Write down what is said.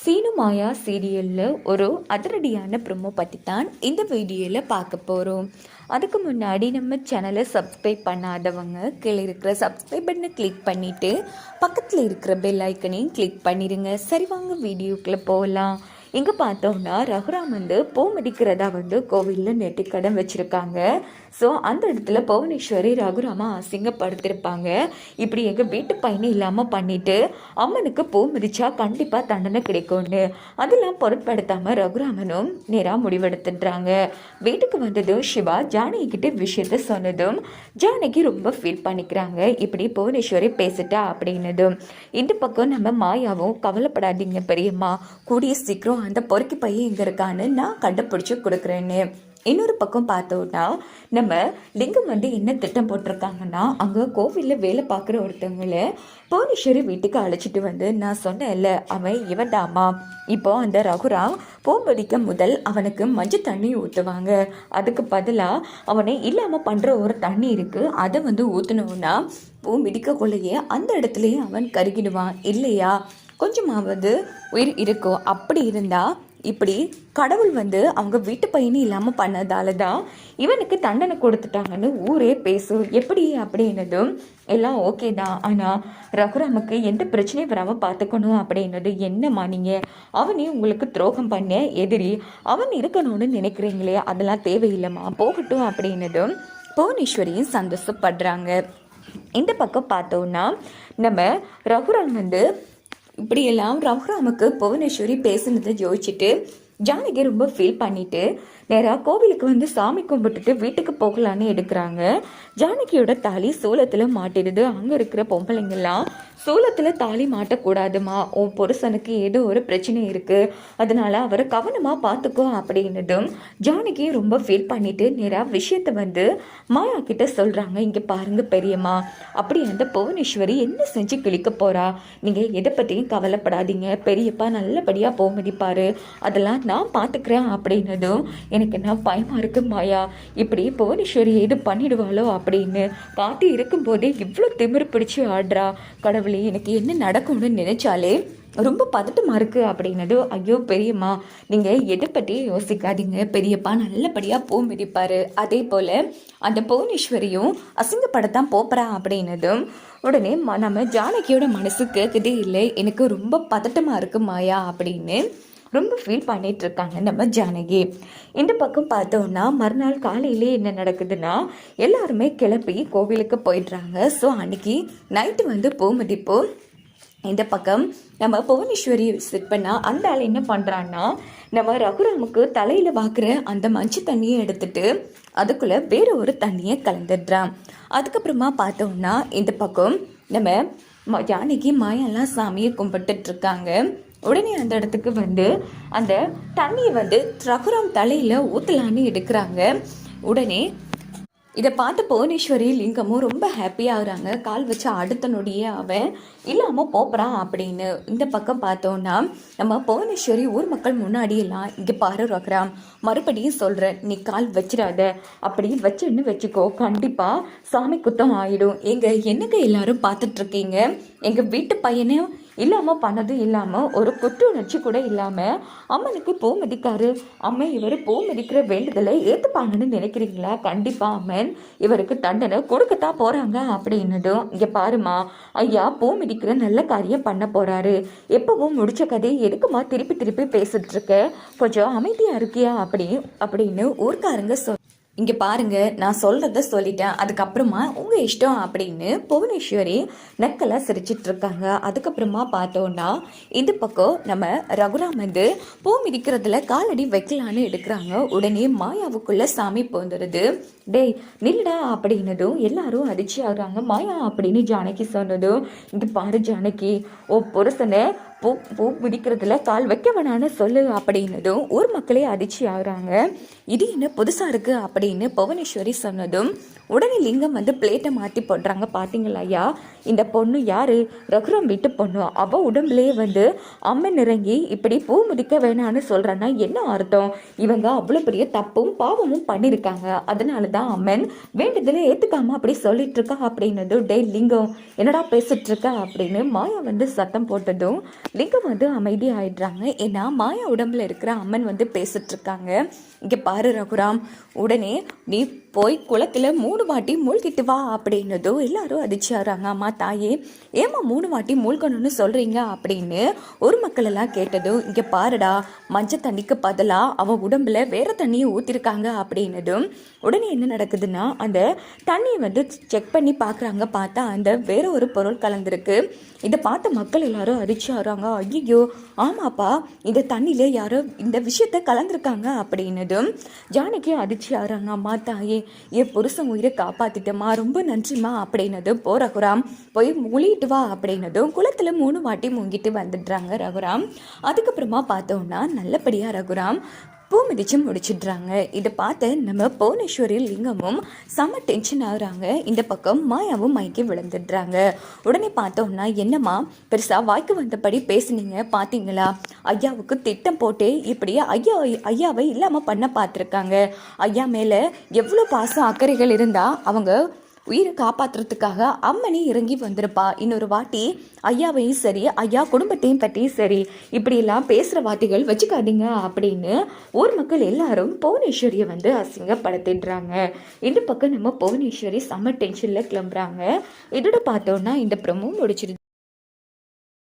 சீனு மாயா சீரியலில் ஒரு அதிரடியான ப்ரொமோ பற்றி தான் இந்த வீடியோவில் பார்க்க போகிறோம் அதுக்கு முன்னாடி நம்ம சேனலை சப்ஸ்கிரைப் பண்ணாதவங்க கீழே இருக்கிற சப்ஸ்கிரைப் பட்டனை கிளிக் பண்ணிவிட்டு பக்கத்தில் இருக்கிற பெல் ஐக்கனையும் கிளிக் பண்ணிடுங்க சரி வாங்க வீடியோக்குள்ளே போகலாம் இங்கே பார்த்தோம்னா ரகுராம் வந்து பூ மிதிக்கிறதா வந்து கோவிலில் நெட்டிக்கடன் வச்சுருக்காங்க. ஸோ அந்த இடத்துல புவனேஸ்வரி ரகுராமா அசிங்கப்படுத்திருப்பாங்க. இப்படி எங்கள் வீட்டு பையனை இல்லாமல் பண்ணிவிட்டு அம்மனுக்கு பூ மிதிச்சா கண்டிப்பாக தண்டனை கிடைக்கும்னு. அதெல்லாம் பொருட்படுத்தாமல் ரகுராமனும் நேராக முடிவெடுத்துடுறாங்க. வீட்டுக்கு வந்ததும் சிவா ஜானகிக்கிட்ட விஷயத்த சொன்னதும் ஜானகி ரொம்ப ஃபீல் பண்ணிக்கிறாங்க. இப்படி புவனேஸ்வரி பேசிட்டா அப்படின்னதும். இந்த பக்கம் நம்ம மாயாவும் கவலைப்படாதீங்க பெரியம்மா. கூடிய சீக்கிரம் அந்த பொறுக்கி பையன் எங்கே இருக்கான்னு நான் கண்டுபிடிச்சி கொடுக்குறேன்னு. இன்னொரு பக்கம் பார்த்தோன்னா நம்ம லிங்கம் வந்து என்ன திட்டம் போட்டிருக்காங்கன்னா அங்கே கோவிலில் வேலை பார்க்குற ஒருத்தவங்களை பவுனீஸ்வரி வீட்டுக்கு அழைச்சிட்டு வந்து நான் சொன்னேன்ல அவன் இவன் தாமா இப்போ அந்த ரகுராம் பூம்படிக்க முதல் அவனுக்கு மஞ்சள் தண்ணி ஊற்றுவாங்க அதுக்கு பதிலாக அவனை இல்லாமல் பண்ணுற ஒரு தண்ணி இருக்குது அதை வந்து ஊற்றணுன்னா பூ மிதிக்கக்குள்ளேயே அந்த இடத்துலையே அவன் கருகிடுவான். இல்லையா? கொஞ்சமாவது உயிர் இருக்கும் அப்படி இருந்தால் இப்படி கடவுள் வந்து அவங்க வீட்டு பையனு இல்லாமல் பண்ணதால தான் இவனுக்கு தண்டனை கொடுத்துட்டாங்கன்னு ஊரே பேசும் எப்படி அப்படின்னதும் எல்லாம் ஓகே தான். ஆனால் ரகுராமுக்கு எந்த பிரச்சனையும் வராமல் பார்த்துக்கணும் அப்படின்னது என்னம்மா நீங்கள் அவனே உங்களுக்கு துரோகம் பண்ண எதிரி. அவன் இருக்கணும்னு நினைக்கிறீங்களே? அதெல்லாம் தேவையில்லைம்மா. போகட்டும் அப்படின்னதும் புவனேஸ்வரியும் சந்தோஷப்படுறாங்க. இந்த பக்கம் பார்த்தோன்னா நம்ம ரகுராம் வந்து இப்படியெல்லாம் ரகுராமுக்கு புவனேஸ்வரி பேசுனதை யோசிச்சுட்டு ஜானகி ரொம்ப ஃபீல் பண்ணிட்டு நேராக கோவிலுக்கு வந்து சாமி கும்பிட்டுட்டு வீட்டுக்கு போகலான்னு எடுக்கிறாங்க. ஜானகியோட தாலி சூளத்தில் மாட்டிடுது. அங்கே இருக்கிற பொம்பளைங்கெல்லாம் சூளத்தில் தாலி மாட்டக்கூடாதுமா. உன் புருஷனுக்கு ஏதோ ஒரு பிரச்சனை இருக்குது அதனால் அவரை கவனமாக பார்த்துக்கோ அப்படின்னதும் ஜானகி ரொம்ப ஃபீல் பண்ணிவிட்டு நேராக விஷயத்தை வந்து மாயா கிட்ட சொல்கிறாங்க இங்கே பாருங்க பெரியம்மா. அப்படி அந்த புவனேஸ்வரி என்ன செஞ்சு கிழிக்க போகிறா நீங்கள் எதை பற்றியும் கவலைப்படாதீங்க. பெரியப்பா நல்லபடியாக போக மதிப்பாரு அதெல்லாம் நான் பார்த்துக்கிறேன் அப்படின்னதும் எனக்கு என்ன பயமாக இருக்கு மாயா? இப்படி புவனேஸ்வரி எது பண்ணிடுவாளோ அப்படின்னு பாட்டி இருக்கும்போதே இவ்வளோ திமிரு பிடிச்சி ஆடுறா. கடவுளே எனக்கு என்ன நடக்கும்னு நினைச்சாலே ரொம்ப பதட்டமாக இருக்குது அப்படின்னது ஐயோ பெரியம்மா நீங்கள் எதை பற்றியும் யோசிக்காதீங்க. பெரியப்பா நல்லபடியாக பூ மிதிப்பார். அதே போல் அந்த புவனேஸ்வரியும் அசிங்கப்படத்தான் போப்பறா அப்படின்னதும் உடனே ம நம்ம ஜானகியோட மனசு கேட்குதே இல்லை. எனக்கு ரொம்ப பதட்டமாக இருக்குது மாயா அப்படின்னு ரொம்ப ஃபீல் பண்ணிட்டு இருக்காங்க நம்ம ஜானகி. இந்த பக்கம் பார்த்தோம்னா மறுநாள் காலையிலே என்ன நடக்குதுன்னா எல்லாருமே கிளம்பி கோவிலுக்கு போயிடுறாங்க. ஸோ அன்னைக்கு நைட்டு வந்து பூமதிப்பு இந்த பக்கம் நம்ம புவனேஸ்வரி செட் பண்ணால் அந்த ஆள் என்ன பண்ணுறான்னா நம்ம ரகுராமுக்கு தலையில் பார்க்குற அந்த மஞ்சள் தண்ணியை எடுத்துட்டு அதுக்குள்ளே வேறு ஒரு தண்ணியை கலந்துடுறான். அதுக்கப்புறமா பார்த்தோம்னா இந்த பக்கம் நம்ம ம- ஜானகி மாயெல்லாம் சாமியை கும்பிட்டுட்ருக்காங்க உடனே அந்த இடத்துக்கு வந்து அந்த தண்ணியை வந்து ரகுராம் தலையில் ஊற்றலான்னு எடுக்கிறாங்க. உடனே இதை பார்த்து புவனேஸ்வரி லிங்கமும் ரொம்ப ஹாப்பியாகிறாங்க கால் வச்சு அடுத்த நொடியே அவன் இல்லாமல் போப்புறான் அப்படின்னு இந்த பக்கம் பார்த்தோன்னா நம்ம புவனேஸ்வரி ஊர் மக்கள் முன்னாடியெல்லாம் இங்கே பாரு ரகுராம் மறுபடியும் சொல்கிறேன் நீ கால் வச்சிடாத. அப்படி வச்சுன்னு வச்சுக்கோ கண்டிப்பாக சாமி குத்தம் ஆகிடும் எங்கள் என்னங்க எல்லாரும் பார்த்துட்ருக்கீங்க எங்கள் வீட்டு பையனே இல்லாமல் பண்ணதும் இல்லாமல் ஒரு குற்ற உணர்ச்சி கூட இல்லாமல் அம்மனுக்கு பூ மிதிக்காரு. அம்மன் இவர் பூ மிதிக்கிற வேண்டுதலை ஏற்றுப்பாங்கன்னு நினைக்கிறீங்களா? கண்டிப்பாக அம்மன். இவருக்கு தண்டனை கொடுக்கத்தான் போகிறாங்க அப்படின்னதும் இங்கே பாருமா ஐயா பூ மிதிக்கிற நல்ல காரியம் பண்ண போகிறாரு எப்பவும் முடிச்ச கதை எதுக்குமா திருப்பி திருப்பி பேசிட்டு கொஞ்சம் அமைதியாக இருக்கியா அப்படி அப்படின்னு ஊர்க்காரங்க சொல் இங்கே பாருங்க நான் சொல்கிறத சொல்லிட்டேன். அதுக்கப்புறமா உங்கள் இஷ்டம் அப்படின்னு புவனேஸ்வரி நக்கலாக சிரிச்சிட்டு இருக்காங்க. அதுக்கப்புறமா பார்த்தோன்னா இந்த பக்கம் நம்ம ரகுராம் வந்து பூ மிதிக்கிறதுல காலடி வைக்கலான்னு எடுக்கிறாங்க. உடனே மாயாவுக்குள்ளே சாமி போந்துடுது டேய் நில்லடா அப்படின்னதும் எல்லாரும் அதிர்ச்சி ஆகுறாங்க மாயா அப்படின்னு ஜானகி சொன்னதும் இங்கே பாரு ஜானகி ஓ புருஷனை பூ பூ பிடிக்கிறதுல கால் வைக்க வேணான்னு சொல்லு அப்படின்னதும் ஊர் மக்களே அதிர்ச்சி ஆகுறாங்க. இது என்ன புதுசாக இருக்குது அப்படின்னு புவனேஸ்வரி சொன்னதும் உடனே லிங்கம் வந்து பிளேட்டை மாற்றி போடுறாங்க. பார்த்தீங்களா ஐயா? இந்த பொண்ணு யார்? ரகுராம் வீட்டு பொண்ணு. அவள் உடம்புலேயே வந்து அம்மன் இறங்கி இப்படி பூ முதிக்க வேணான்னு சொல்கிறேன்னா என்ன அர்த்தம்? இவங்க அவ்வளோ பெரிய தப்பும் பாவமும் பண்ணியிருக்காங்க அதனால தான் அம்மன் வேண்டுதலை ஏற்றுக்காம அப்படி சொல்லிட்டு இருக்கா அப்படின்னது டே லிங்கம் என்னடா பேசிட்டு இருக்கா அப்படின்னு மாயா வந்து சத்தம் போட்டதும் லிங்கம் வந்து அமைதி ஆயிடுறாங்க. ஏன்னா மாயா உடம்புல இருக்கிற அம்மன் வந்து பேசிட்டு இருக்காங்க இங்கே பாரு ரகுராம் உடனே நீ போய் குளத்தில் மூணு மூணு வாட்டி மூழ்கிட்டு வா அப்படின்னதும் எல்லாரும் அதிர்ச்சியாகிறாங்க அம்மா தாயே ஏம்மா மூணு வாட்டி மூழ்கணும்னு சொல்கிறீங்க அப்படின்னு ஒரு மக்கள் எல்லாம் கேட்டதும் இங்கே பாருடா மஞ்சள் தண்ணிக்கு பதிலாக அவன் உடம்புல வேறு தண்ணியை ஊற்றிருக்காங்க அப்படின்னதும் உடனே என்ன நடக்குதுன்னா அந்த தண்ணியை வந்து செக் பண்ணி பார்க்குறாங்க. பார்த்தா அந்த வேற ஒரு பொருள் கலந்துருக்கு. இதை பார்த்த மக்கள் எல்லாரும் அதிர்ச்சி ஐயோ ஆமாப்பா இந்த தண்ணியில் யாரோ இந்த விஷயத்த கலந்துருக்காங்க அப்படின்னதும் ஜானகி அதிர்ச்சி ஆறாங்க அம்மா தாயே என் புருஷன் உயிரை காப்பாத்திட்டம்மா ரொம்ப நன்றிம்மா அப்படின்னதும் போ ரகுராம் போய் மூழ்கிட்டு வா அப்படின்னதும் குளத்தில் மூணு வாட்டி மூங்கிட்டு வந்துடுறாங்க ரகுராம். அதுக்கப்புறமா பார்த்தோம்னா நல்லபடியாக ரகுராம் பூ மிதிச்சு முடிச்சிடுறாங்க. இதை பார்த்து நம்ம புவனேஸ்வரி லிங்கமும் செம்ம டென்ஷன் ஆகுறாங்க. இந்த பக்கம் மாயாவும் மயக்கி விழுந்துடுறாங்க. உடனே பார்த்தோம்னா என்னம்மா பெருசாக வாய்க்கு வந்தபடி பேசுனீங்க பார்த்தீங்களா? ஐயாவுக்கு திட்டம் போட்டு இப்படி ஐயா ஐயாவை இல்லாமல் பண்ண பார்த்துருக்காங்க. ஐயா மேலே எவ்வளோ பாசம் அக்கறைகள் இருந்தால் அவங்க உயிரை காப்பாற்றுறதுக்காக அம்மனி இறங்கி வந்திருப்பா. இன்னொரு வாட்டி ஐயாவையும் சரி ஐயா குடும்பத்தையும் பற்றியும் சரி இப்படியெல்லாம் பேசுகிற வார்த்தைகள் வச்சுக்காதீங்க அப்படின்னு ஊர் மக்கள் எல்லாரும் புவனேஸ்வரியை வந்து அசிங்கப்படுத்திடுறாங்க. இந்த பக்கம் நம்ம புவனேஸ்வரி செம்ம டென்ஷனில் கிளம்புறாங்க. இதோட பார்த்தோன்னா இந்த ப்ரமோ முடிச்சிருது